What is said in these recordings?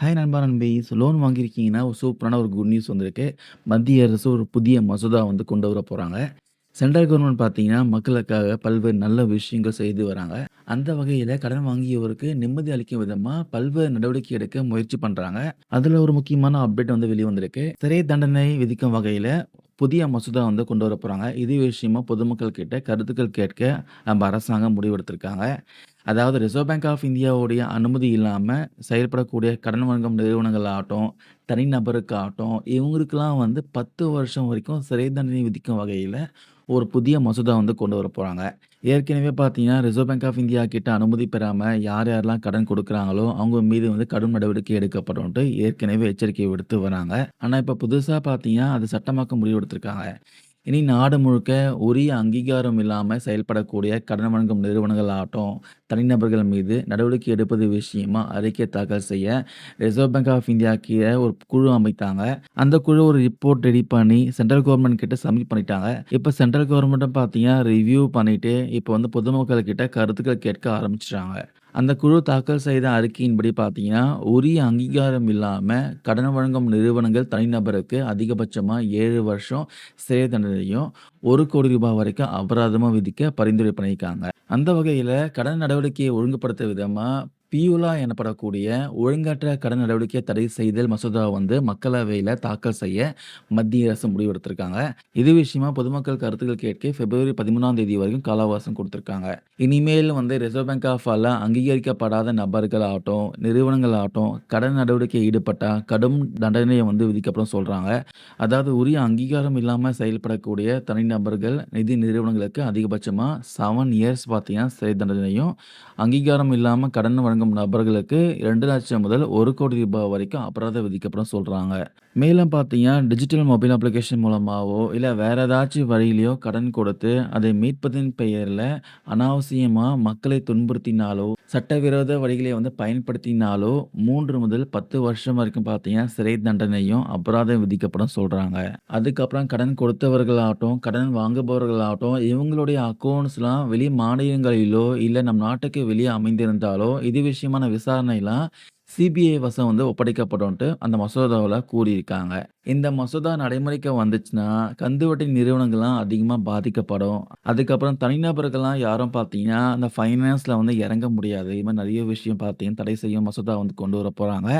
Hi நண்பா நண்பீஸ் loan வாங்கியிருக்கீங்கன்னா ஒரு சூப்பரான ஒரு குட் நியூஸ் வந்திருக்கு. மத்திய அரசு ஒரு புதிய மசோதா வந்து கொண்டு வர போகிறாங்க சென்ட்ரல் கவர்மெண்ட் பார்த்தீங்கன்னா மக்களுக்காக பல்வேறு நல்ல விஷயங்கள் செய்து வராங்க. அந்த வகையில் கடன் வாங்கியவருக்கு நிம்மதி அளிக்கும் விதமாக பல்வேறு நடவடிக்கை எடுக்க முயற்சி பண்ணுறாங்க அதில் ஒரு முக்கியமான அப்டேட் வந்து வெளியே வந்திருக்கு சிறை தண்டனை விதிக்கும் வகையில் புதிய மசோதா வந்து கொண்டு வர போகிறாங்க இது விஷயமா பொதுமக்கள் கிட்ட கருத்துக்கள் கேட்க நம்ம அரசாங்கம் முடிவெடுத்திருக்காங்க. அதாவது ரிசர்வ் பேங்க் ஆஃப் இந்தியாவுடைய அனுமதி இல்லாமல் செயல்படக்கூடிய கடன் வழங்கும் நிறுவனங்கள் ஆகட்டும் தனிநபருக்கு ஆகட்டும் இவங்களுக்கெல்லாம் வந்து பத்து வருஷம் வரைக்கும் சிறை தண்டனை விதிக்கும் வகையில் ஒரு புதிய மசோதா வந்து கொண்டு வர போகிறாங்க ஏற்கனவே பார்த்தீங்கன்னா ரிசர்வ் பேங்க் ஆஃப் இந்தியா கிட்ட அனுமதி பெறாமல் யார் யாரெல்லாம் கடன் கொடுக்குறாங்களோ அவங்க மீது வந்து கடும் நடவடிக்கை எடுக்கப்படும்ட்டு ஏற்கனவே எச்சரிக்கை விடுத்து வராங்க. ஆனால் இப்போ புதுசாக பார்த்தீங்கன்னா அது சட்டமாக்க முடிவு எடுத்திருக்காங்க. இனி நாடு முழுக்க உரிய அங்கீகாரம் இல்லாமல் செயல்படக்கூடிய கடன் வழங்கும் நிறுவனங்கள் ஆகட்டும் தனிநபர்கள் மீது நடவடிக்கை எடுப்பது விஷயமா அறிக்கை தாக்கல் செய்ய ரிசர்வ் பேங்க் ஆஃப் இந்தியா கீழே ஒரு குழு அமைத்தாங்க. அந்த குழு ஒரு ரிப்போர்ட் ரெடி பண்ணி சென்ட்ரல் கவர்மெண்ட் கிட்ட சப்மிட் பண்ணிட்டாங்க. இப்போ சென்ட்ரல் கவர்மெண்ட்டும் பார்த்தீங்கன்னா ரிவ்யூ பண்ணிட்டு இப்போ வந்து பொதுமக்கள் கிட்ட கருத்துக்கள் கேட்க ஆரம்பிச்சிட்டாங்க. அந்த குழு தாக்கல் செய்த அறிக்கையின்படி பார்த்தீங்கன்னா உரிய அங்கீகாரம் இல்லாமல் கடன் வழங்கும் நிறுவனங்கள் தனிநபருக்கு அதிகபட்சமாக ஏழு வருஷம் சிறை தண்டனையும் ஒரு கோடி ரூபாய் வரைக்கும் அபராதமாக விதிக்க பரிந்துரை பண்ணியிருக்காங்க. அந்த வகையில் கடன் நடவடிக்கையை ஒழுங்குபடுத்த விதமாக பியூலா எனப்படக்கூடிய ஒழுங்கற்ற கடன் நடவடிக்கை தடை செய்தல் மசோதா வந்து மக்களவையில் தாக்கல் செய்ய மத்திய அரசு முடிவெடுத்திருக்காங்க. இது விஷயமா பொதுமக்கள் கருத்துக்கள் கேட்க பிப்ரவரி பதிமூணாம் தேதி வரைக்கும் காலாவாசம் கொடுத்துருக்காங்க. இனிமேல் வந்து ரிசர்வ் பேங்க் ஆஃப் ஆல அங்கீகரிக்கப்படாத நபர்கள் ஆகட்டும் நிறுவனங்கள் ஆகட்டும் கடன் நடவடிக்கை ஈடுபட்டால் கடும் தண்டனையை வந்து விதிக்கப்படும் சொல்கிறாங்க அதாவது உரிய அங்கீகாரம் இல்லாமல் செயல்படக்கூடிய தனிநபர்கள் நிதி நிறுவனங்களுக்கு அதிகபட்சமாக செவன் இயர்ஸ் பார்த்தீங்கன்னா சிறை தண்டனையும் அங்கீகாரம் இல்லாமல் கடன் வழங்க வழங்கும் நபர்களுக்கு இரண்டு லட்சம் முதல் ஒரு கோடி ரூபாய் வரைக்கும் அபராதம் விதிக்கப்படும் சொல்கிறாங்க மேலும் பார்த்தீங்கன்னா டிஜிட்டல் மொபைல் அப்ளிகேஷன் மூலமாகவோ இல்லை வேறு ஏதாச்சும் வழியிலையோ கடன் கொடுத்து அதை மீட்பதின் பெயரில் அனாவசியமாக மக்களை துன்புறுத்தினாலோ சட்டவிரோத வழிகளை வந்து பயன்படுத்தினாலோ மூன்று முதல் பத்து வருஷம் வரைக்கும் பார்த்தீங்கன்னா சிறை தண்டனையும் அபராதம் விதிக்கப்படும் சொல்கிறாங்க அதுக்கப்புறம் கடன் கொடுத்தவர்களாகட்டும் கடன் வாங்குபவர்களாகட்டும் இவங்களுடைய அக்கௌண்ட்ஸ்லாம் வெளி மாநிலங்களிலோ இல்லை நம் நாட்டுக்கு வெளியே அமைந்திருந்தாலோ இது விஷயமான விசாரணைலாம் சிபிஐ வசம் வந்து ஒப்படைக்கப்படும்ட்டு அந்த மசோதாவில் கூறியிருக்காங்க. இந்த மசோதா நடைமுறைக்கு வந்துச்சுன்னா கந்துவட்டி நிறுவனங்கள்லாம் அதிகமாக பாதிக்கப்படும். அதுக்கப்புறம் தனிநபர்கள்லாம் யாரும் பார்த்தீங்கன்னா அந்த ஃபைனான்ஸில் வந்து இறங்க முடியாது. இது மாதிரி நிறைய விஷயம் பார்த்தீங்கன்னா தடை செய்யும் மசோதா வந்து கொண்டு வர போகிறாங்க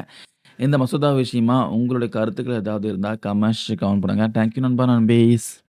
இந்த மசோதா விஷயமா உங்களுடைய கருத்துக்கள் ஏதாவது இருந்தால் கமெண்ட்ஸ் கவுண்ட் பண்ணுங்கள் தேங்க்யூ நண்பா. நண்பீஸ்